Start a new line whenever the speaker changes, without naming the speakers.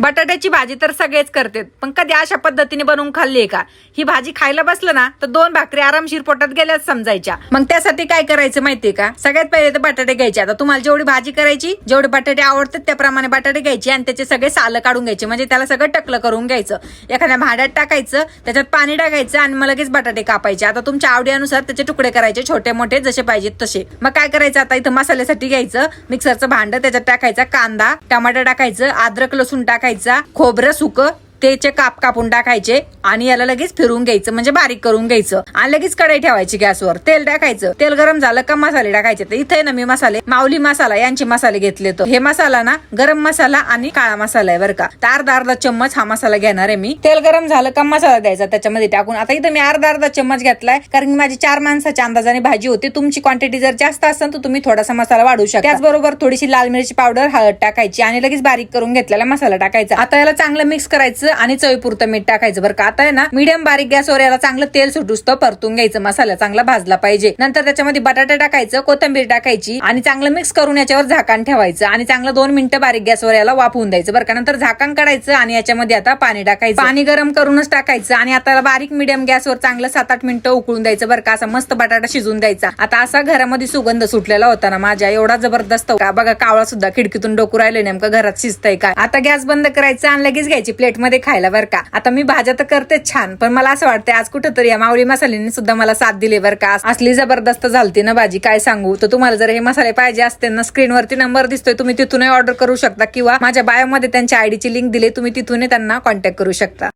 बटाट्याची भाजी तर सगळेच करतात. पण कधी अशा पद्धतीने बनवून खाल्ली आहे का? ही भाजी खायला बसलं ना तर दोन भाकरी आरामशीर पोटात गेल्याच समजायच्या. मग त्यासाठी काय करायचं माहितीये का? सगळ्यात पहिले तर बटाटे घ्यायचे. आता तुम्हाला जेवढी भाजी करायची जेवढे बटाटे आवडतात त्याप्रमाणे बटाटे घ्यायचे आणि त्याचे सगळे सालं काढून घ्यायचे. म्हणजे त्याला सगळं टकलं करून घ्यायचं. एखाद्या भांड्यात टाकायचं त्याच्यात पाणी टाकायचं आणि मग लगेच बटाटे कापायचे. आता तुमच्या आवडीनुसार त्याचे तुकडे करायचे छोटे मोठे जसे पाहिजेत तसे. मग काय करायचं आता इथं मसाल्यासाठी घ्यायचं. मिक्सरचं भांडं त्याच्यात टाकायचं. कांदा टमाटर टाकायचं. अद्रक लसूण टाकायचं. टाकायचा खोबरं सुकं त्याचे काप कापून टाकायचे आणि याला लगेच फिरून घ्यायचं म्हणजे बारीक करून घ्यायचं. आणि लगेच कढई ठेवायची गॅसवर. तेल टाकायचं. तेल गरम झालं का मसाले टाकायचे. तर इथे ना मी मसाले माऊली मसाला यांचे मसाले घेतले तर. हे मसाला ना गरम मसाला आणि काळा मसाला आहे बरं का. तर अर्धा अर्धा चम्मच हा मसाला घेणार आहे मी. तेल गरम झालं का मसाला द्यायचा त्याच्यामध्ये टाकून. आता इथं मी अर्धा अर्धा चम्मच घेतलाय कारण की माझी चार माणसाच्या अंदाजाने भाजी होती. तुमची क्वांटिटी जर जास्त असेल तर तुम्ही थोडासा मसाला वाढवू शकता. त्याचबरोबर थोडीशी लाल मिरची पावडर हळद टाकायची आणि लगेच बारीक करून घेतलेला मसाला टाकायचा. आता याला चांगलं मिक्स करायचं आणि चवीपुरतं मीठ टाकायचं बरं का. आता आहे ना मीडियम बारीक गॅसवर याला चांगलं तेल सुटूसतं परतून घ्यायचं. मसाला चांगला भाजला पाहिजे. नंतर त्याच्यामध्ये बटाटा टाकायचं कोथिंबीर टाकायची आणि चांगलं मिक्स करून याच्यावर झाकण ठेवायचं आणि चांगलं दोन मिनिटं बारीक गॅसवर याला वाफवून द्यायचं बरं का. नंतर झाकण काढायचं आणि याच्यामध्ये आता पाणी टाकायचं. पाणी गरम करूनच टाकायचं आणि आता बारीक मिडियम गॅसवर चांगलं सात आठ मिनिटं उकळून द्यायचं बरं का. असा मस्त बटाटा शिजून द्यायचा. आता असा घरामध्ये सुगंध सुटलेला होता ना माझ्या एवढा जबरदस्त का बघा कावळा सुद्धा खिडकीतून डोकू राहिले नेमकं घरात शिजतंय काय. आता गॅस बंद करायचं आणि लगेच घ्यायची प्लेटमध्ये मध्ये खायला बरं का. आता मी भाज्या तर करतेच छान पण मला असं वाटतं आज कुठंतरी या मावळी मसाल्याने सुद्धा मला साथ दिली बरं का. असली जबरदस्त झालती ना भाजी काय सांगू? तर तुम्हाला जर हे मसाले पाहिजे असते ना स्क्रीनवरती नंबर दिसतोय तुम्ही तिथूनही ऑर्डर करू शकता. किंवा माझ्या बायोमध्ये त्यांच्या आयडीची लिंक दिली तुम्ही तिथूनही त्यांना कॉन्टॅक्ट करू शकता.